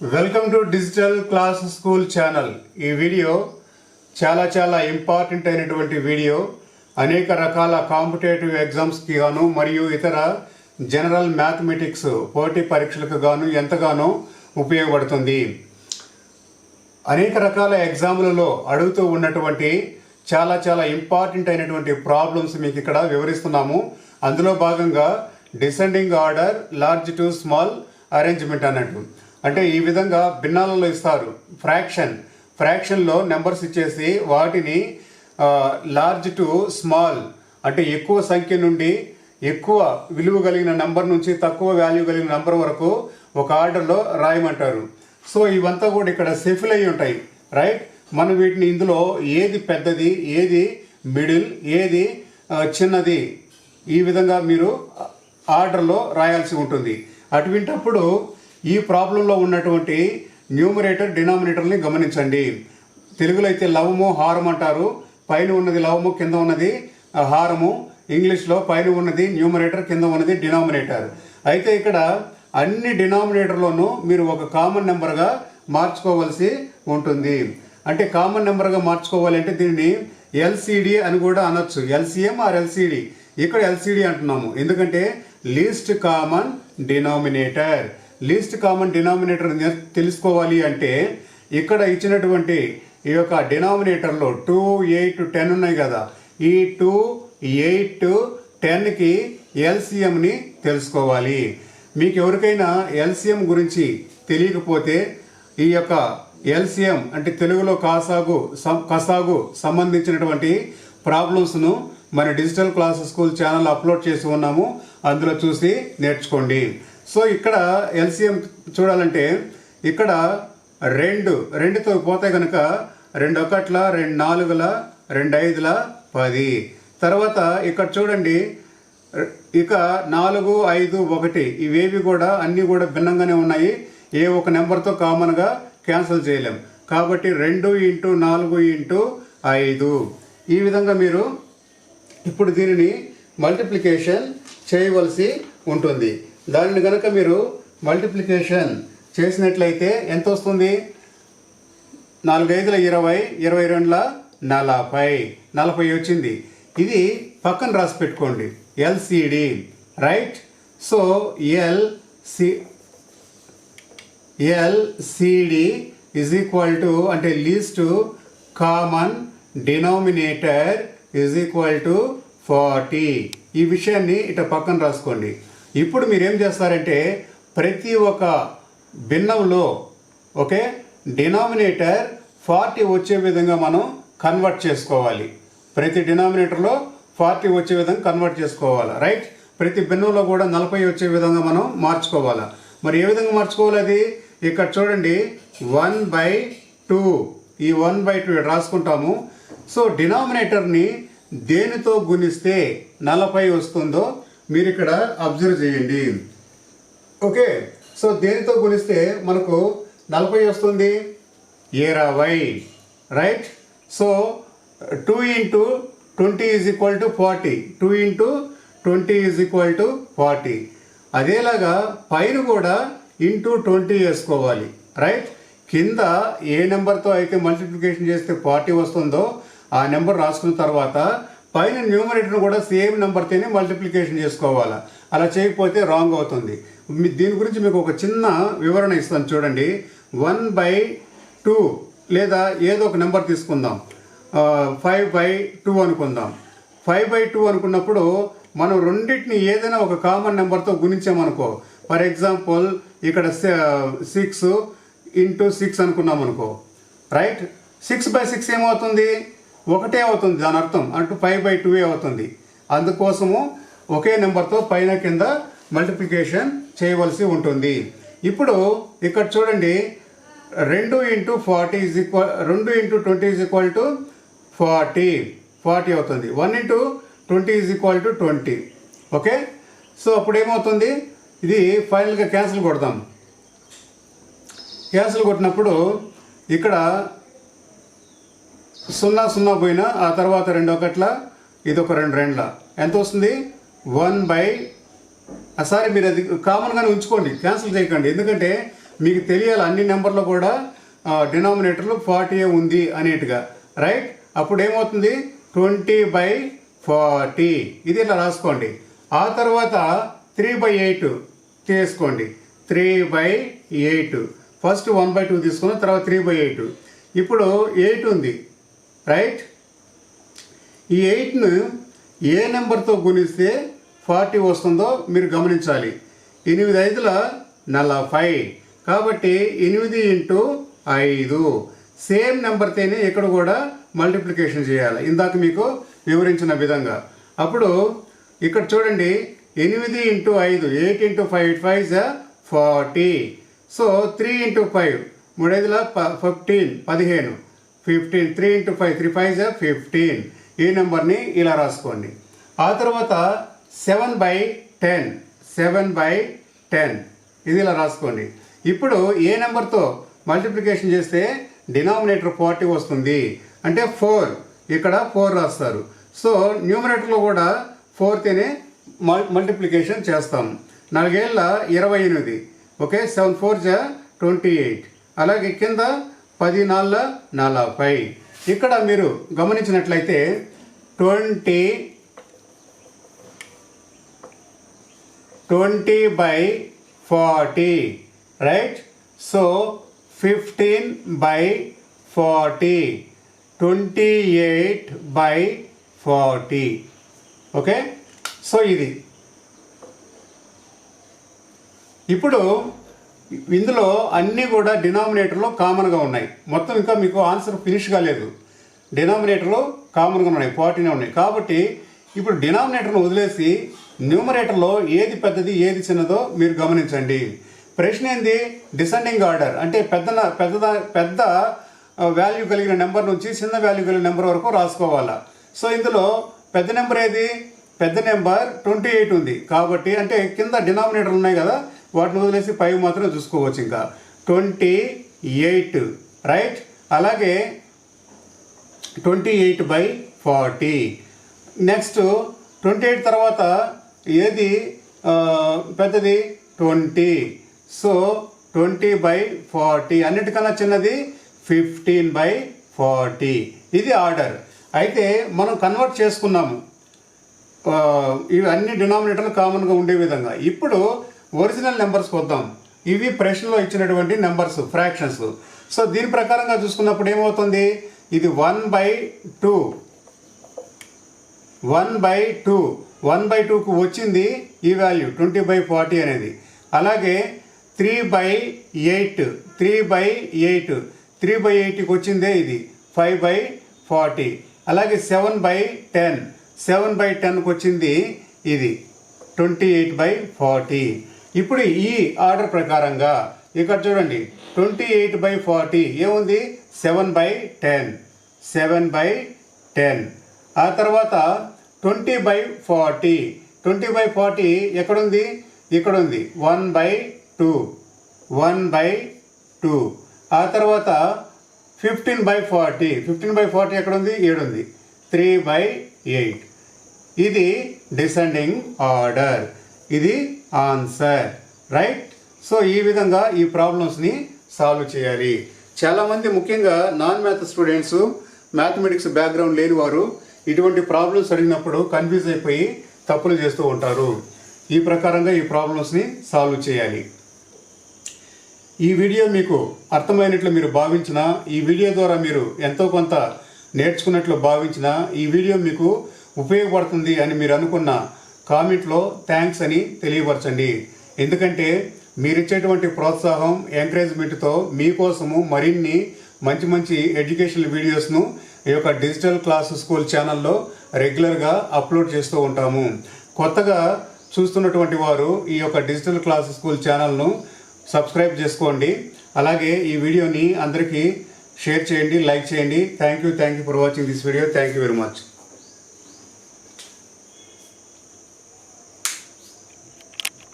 Welcome to digital class school channel ఈ video చాలా చాలా ఇంపార్టెంట్ అయినటువంటి వీడియో. అనేక రకాల కాంపిటేటివ్ ఎగ్జామ్స్కి గాను మరియు ఇతర జనరల్ మ్యాథమెటిక్స్ పోటీ పరీక్షలకు గాను ఎంతగానో ఉపయోగపడుతుంది. అనేక రకాల ఎగ్జాములలో అడుగుతూ ఉన్నటువంటి చాలా చాలా ఇంపార్టెంట్ అయినటువంటి ప్రాబ్లమ్స్ మీకు ఇక్కడ వివరిస్తున్నాము. అందులో భాగంగా descending order large to small arrangement అన్నట్టు. అంటే ఈ విధంగా భిన్నాలలో ఇస్తారు. ఫ్రాక్షన్ ఫ్రాక్షన్లో నెంబర్స్ ఇచ్చేసి వాటిని లార్జ్ టు స్మాల్ అంటే ఎక్కువ సంఖ్య నుండి ఎక్కువ విలువ కలిగిన నంబర్ నుంచి తక్కువ వాల్యూ కలిగిన నంబర్ వరకు ఒక ఆర్డర్లో రాయమంటారు. సో ఇవంతా కూడా ఇక్కడ సెఫిల్ అయి ఉంటాయి రైట్ మనం వీటిని ఇందులో ఏది పెద్దది ఏది మిడిల్ ఏది చిన్నది ఈ విధంగా మీరు ఆర్డర్లో రాయాల్సి ఉంటుంది. అటువంటప్పుడు ఈ ప్రాబ్లంలో ఉన్నటువంటి న్యూమరేటర్ డినామినేటర్ని గమనించండి. తెలుగులో అయితే లవము హారం అంటారు. పైన ఉన్నది లవము కింద ఉన్నది ఆ, హారము. ఇంగ్లీష్లో పైన ఉన్నది న్యూమరేటర్ కింద ఉన్నది డినామినేటర్. అయితే ఇక్కడ అన్ని డినామినేటర్లోనూ మీరు ఒక కామన్ నెంబర్గా మార్చుకోవాల్సి ఉంటుంది. అంటే కామన్ నెంబర్గా మార్చుకోవాలి అంటే దీనిని ఎల్సిడి అని కూడా అనొచ్చు. LCM or LCD? ఇక్కడ ఎల్సిడి అంటున్నాము. ఎందుకంటే least common denominator. Least common denominator తెలుసుకోవాలి అంటే ఇక్కడ ఇచ్చినటువంటి ఈ యొక్క డినామినేటర్లో టూ ఎయిట్ టెన్ ఉన్నాయి కదా. ఈ టూ ఎయిట్ టెన్కి ఎల్సిఎంని తెలుసుకోవాలి. మీకు ఎవరికైనా ఎల్సిఎం గురించి తెలియకపోతే ఈ యొక్క ఎల్సిఎం అంటే తెలుగులో కాసాగు సం- కసాగు సంబంధించినటువంటి ప్రాబ్లమ్స్ను మన digital class school channel upload చేసి ఉన్నాము. అందులో చూసి నేర్చుకోండి. సో ఇక్కడ ఎల్సిఎం చూడాలంటే ఇక్కడ రెండు రెండుతో పోతే కనుక రెండు ఒకట్ల రెండు నాలుగుల రెండు ఐదుల పది. తర్వాత ఇక్కడ చూడండి ఇక నాలుగు ఐదు ఒకటి ఇవేవి కూడా అన్నీ కూడా భిన్నంగానే ఉన్నాయి. ఏ ఒక నెంబర్తో కామన్గా క్యాన్సిల్ చేయలేం. కాబట్టి రెండు ఇంటూ నాలుగు ఇంటూ ఐదు. ఈ విధంగా మీరు ఇప్పుడు దీనిని మల్టిప్లికేషన్ చేయవలసి ఉంటుంది. దానిని కనుక మీరు మల్టిప్లికేషన్ చేసినట్లయితే ఎంత వస్తుంది నాలుగైదుల ఇరవై ఇరవై రెండుల నలభై. నలభై వచ్చింది. ఇది పక్కన రాసి పెట్టుకోండి. LCD. Right? So L C LCD is equal to అంటే least common denominator is equal to forty ఈ విషయాన్ని ఇట పక్కన రాసుకోండి. ఇప్పుడు మీరు ఏం చేస్తారంటే ప్రతి ఒక్క భిన్నంలో ఓకే డినామినేటర్ ఫార్టీ వచ్చే విధంగా మనం కన్వర్ట్ చేసుకోవాలి. ప్రతి డినామినేటర్లో ఫార్టీ వచ్చే విధంగా కన్వర్ట్ చేసుకోవాలి. రైట్? ప్రతి భిన్నంలో కూడా నలభై వచ్చే విధంగా మనం మార్చుకోవాలి? మరి ఏ విధంగా మార్చుకోవాలి అది? ఇక్కడ చూడండి వన్ బై టూ. ఈ వన్ బై టూ రాసుకుంటాము. సో డినామినేటర్ని దేనితో గుణిస్తే నలభై వస్తుందో మీరు ఇక్కడ అబ్జర్వ్ చేయండి. ఓకే సో దేనితో పోలిస్తే మనకు నలభై వస్తుంది? ఇరవై right so two into twenty is equal to forty two into twenty is equal to forty అదేలాగా పైన కూడా ఇంటూ ట్వంటీ వేసుకోవాలి. రైట్ కింద ఏ నెంబర్తో అయితే మల్టిప్లికేషన్ చేస్తే ఫార్టీ వస్తుందో ఆ నెంబర్ రాసుకున్న తర్వాత పైన న్యూమరేటర్ కూడా సేమ్ నెంబర్తోనే మల్టిప్లికేషన్ చేసుకోవాలి? అలా చేయకపోతే రాంగ్ అవుతుంది. మీ- దీని గురించి మీకు ఒక చిన్న వివరణ ఇస్తాను చూడండి. వన్ బై టూ లేదా ఏదో ఒక నెంబర్ తీసుకుందాం. ఫైవ్ బై టూ అనుకుందాం. ఫైవ్ బై టూ అనుకున్నప్పుడు మనం రెండింటిని ఏదైనా ఒక కామన్ నెంబర్తో గుణించామనుకో ఫర్ ఎగ్జాంపుల్ ఇక్కడ సిక్స్ ఇంటూ సిక్స్ అనుకున్నాం అనుకో రైట్ సిక్స్ బై సిక్స్ ఏమవుతుంది? ఒకటే అవుతుంది దాని అర్థం. అంటూ ఫైవ్ బై టూ అవుతుంది. అందుకోసము ఒకే నెంబర్తో పైన కింద మల్టిప్లికేషన్ చేయవలసి ఉంటుంది. ఇప్పుడు ఇక్కడ చూడండి. రెండు ఇంటూ ఫార్టీ ఈజ్ ఈక్వల్ రెండు into twenty is equal to forty. Forty అవుతుంది. One into twenty is equal to twenty. Okay? So అప్పుడు ఏమవుతుంది ఇది ఫైనల్గా క్యాన్సిల్ కొడదాం క్యాన్సిల్ కొట్టినప్పుడు ఇక్కడ సున్నా సున్నా పోయినా ఆ తర్వాత రెండు ఒకట్ల ఇది ఒక రెండు రెండ్ల. ఎంత వస్తుంది వన్ బై సారీ మీరు అది కామన్గానే ఉంచుకోండి క్యాన్సిల్ చేయకండి. ఎందుకంటే మీకు తెలియాలి అన్ని నెంబర్లు కూడా డినామినేటర్లో ఫార్టీ ఉంది అనేట్టుగా. రైట్? అప్పుడు ఏమవుతుంది ట్వంటీ బై ఫార్టీ. ఇది ఇలా రాసుకోండి. ఆ తర్వాత త్రీ బై ఎయిట్ చేసుకోండి three by eight. First one by two తీసుకున్న తర్వాత త్రీ బై ఎయిట్. ఇప్పుడు ఎయిట్ ఉంది. రైట్? ఈ ఎయిట్ను ఏ నెంబర్తో గుణిస్తే ఫార్టీ వస్తుందో మీరు గమనించాలి. ఎనిమిది ఐదుల నలభై. కాబట్టి ఎనిమిది ఇంటూ ఐదు. సేమ్ నెంబర్తోనే ఇక్కడ కూడా మల్టిప్లికేషన్ చేయాలి. ఇందాక మీకు వివరించిన విధంగా. అప్పుడు ఇక్కడ చూడండి ఎనిమిది ఇంటూ ఐదు eight into five five forty. So three into five మూడైదుల fifteen పదిహేను. Fifteen three into five three five జా ఫిఫ్టీన్. ఈ నెంబర్ని ఇలా రాసుకోండి. ఆ తర్వాత seven by ten seven by ten. ఇది ఇలా రాసుకోండి. ఇప్పుడు ఏ నెంబర్తో మల్టిప్లికేషన్ చేస్తే డినామినేటర్ ఫార్టీ వస్తుంది? అంటే ఫోర్. ఇక్కడ ఫోర్ రాస్తారు. సో న్యూమరేటర్లో కూడా ఫోర్తోనే మల్ మల్టిప్లికేషన్ చేస్తాం. నాలుగేళ్ళ ఇరవై ఎనిమిది. ఓకే సెవెన్ ఫోర్ జా ట్వంటీ ఎయిట్. అలాగే కింద పది నాలుగు నలభై. ఇక్కడ మీరు గమనించినట్లయితే twenty twenty by forty right? So fifteen by forty twenty eight by forty. Okay? So ఇది. ఇప్పుడు ఇందులో అన్నీ కూడా డినామినేటర్లో కామన్గా ఉన్నాయి. మొత్తం ఇంకా మీకు ఆన్సర్ ఫినిష్ కాలేదు డినామినేటర్లో కామన్గా ఉన్నాయి ఫార్టీనే ఉన్నాయి. కాబట్టి ఇప్పుడు డినామినేటర్ను వదిలేసి న్యూమరేటర్లో ఏది పెద్దది ఏది చిన్నదో మీరు గమనించండి. ప్రశ్న ఏంది డిసెండింగ్ ఆర్డర్. అంటే పెద్ద పెద్ద పెద్ద వాల్యూ కలిగిన నెంబర్ నుంచి చిన్న వాల్యూ కలిగిన నెంబర్ వరకు రాసుకోవాలా? సో ఇందులో పెద్ద నెంబర్ ఏది? పెద్ద నెంబర్ ట్వంటీ ఎయిట్ ఉంది. కాబట్టి అంటే కింద డినామినేటర్లు ఉన్నాయి కదా వాటిని వదిలేసి ఫైవ్ మాత్రం చూసుకోవచ్చు ఇంకా. ట్వంటీ ఎయిట్ రైట్ అలాగే twenty eight by forty next twenty eight తర్వాత ఏది? పెద్దది twenty so twenty by forty అన్నిటికన్నా చిన్నది ఫిఫ్టీన్ బై ఫార్టీ ఇది ఆర్డర్. అయితే మనం కన్వర్ట్ చేసుకున్నాము. ఇవి అన్ని డినామినేటర్లు కామన్గా ఉండే విధంగా. ఇప్పుడు ఒరిజినల్ నెంబర్స్ వద్దాం ఇవి ప్రశ్నలో ఇచ్చినటువంటి నెంబర్స్ ఫ్రాక్షన్స్. సో దీని ప్రకారంగా చూసుకున్నప్పుడు ఏమవుతుంది? ఇది one by two. One by two. One by టూకు వచ్చింది ఈ వాల్యూ ట్వంటీ బై ఫార్టీ అనేది. అలాగే three by eight three by eight. Three by ఎయిట్కి వచ్చిందే ఇది ఫైవ్ బై ఫార్టీ. అలాగే seven by ten. Seven by టెన్కి వచ్చింది ఇది ట్వంటీ ఎయిట్ బై ఫార్టీ. ఇప్పుడు ఈ ఆర్డర్ ప్రకారంగా ఇక్కడ చూడండి ట్వంటీ ఎయిట్ బై ఫార్టీ ఏముంది? Seven by ten. Seven by ten. ఆ తర్వాత twenty by forty. Twenty by forty ఎక్కడుంది? ఇక్కడ ఉంది one by two. One by two. ఆ తర్వాత fifteen by forty. Fifteen by forty ఎక్కడ ఉంది ఏడు ఉంది త్రీ బై ఎయిట్. ఇది డిసెండింగ్ ఆర్డర్. ఇది ఆన్సర్. రైట్? సో ఈ విధంగా ఈ ప్రాబ్లమ్స్ని సాల్వ్ చేయాలి. చాలామంది ముఖ్యంగా non math students mathematics background లేని వారు ఇటువంటి ప్రాబ్లమ్స్ అడిగినప్పుడు కన్ఫ్యూజ్ అయిపోయి తప్పులు చేస్తూ ఉంటారు. ఈ ప్రకారంగా ఈ ప్రాబ్లమ్స్ని సాల్వ్ చేయాలి. ఈ వీడియో మీకు అర్థమైనట్లు మీరు భావించిన ఈ వీడియో ద్వారా మీరు ఎంతో కొంత నేర్చుకున్నట్లు భావించిన ఈ వీడియో మీకు ఉపయోగపడుతుంది అని మీరు అనుకున్న కామెంట్లో థ్యాంక్స్ అని తెలియపరచండి. ఎందుకంటే మీరు ఇచ్చేటువంటి ప్రోత్సాహం ఎంకరేజ్మెంట్తో మీకోసము మరిన్ని మంచి మంచి ఎడ్యుకేషనల్ వీడియోస్ను ఈ యొక్క డిజిటల్ క్లాస్ స్కూల్ ఛానల్లో రెగ్యులర్గా అప్లోడ్ చేస్తూ ఉంటాము. కొత్తగా చూస్తున్నటువంటి వారు ఈ యొక్క డిజిటల్ క్లాస్ స్కూల్ ఛానల్ను సబ్స్క్రైబ్ చేసుకోండి. అలాగే ఈ వీడియోని అందరికీ షేర్ చేయండి లైక్ చేయండి. Thank you thank you for watching this video thank you very much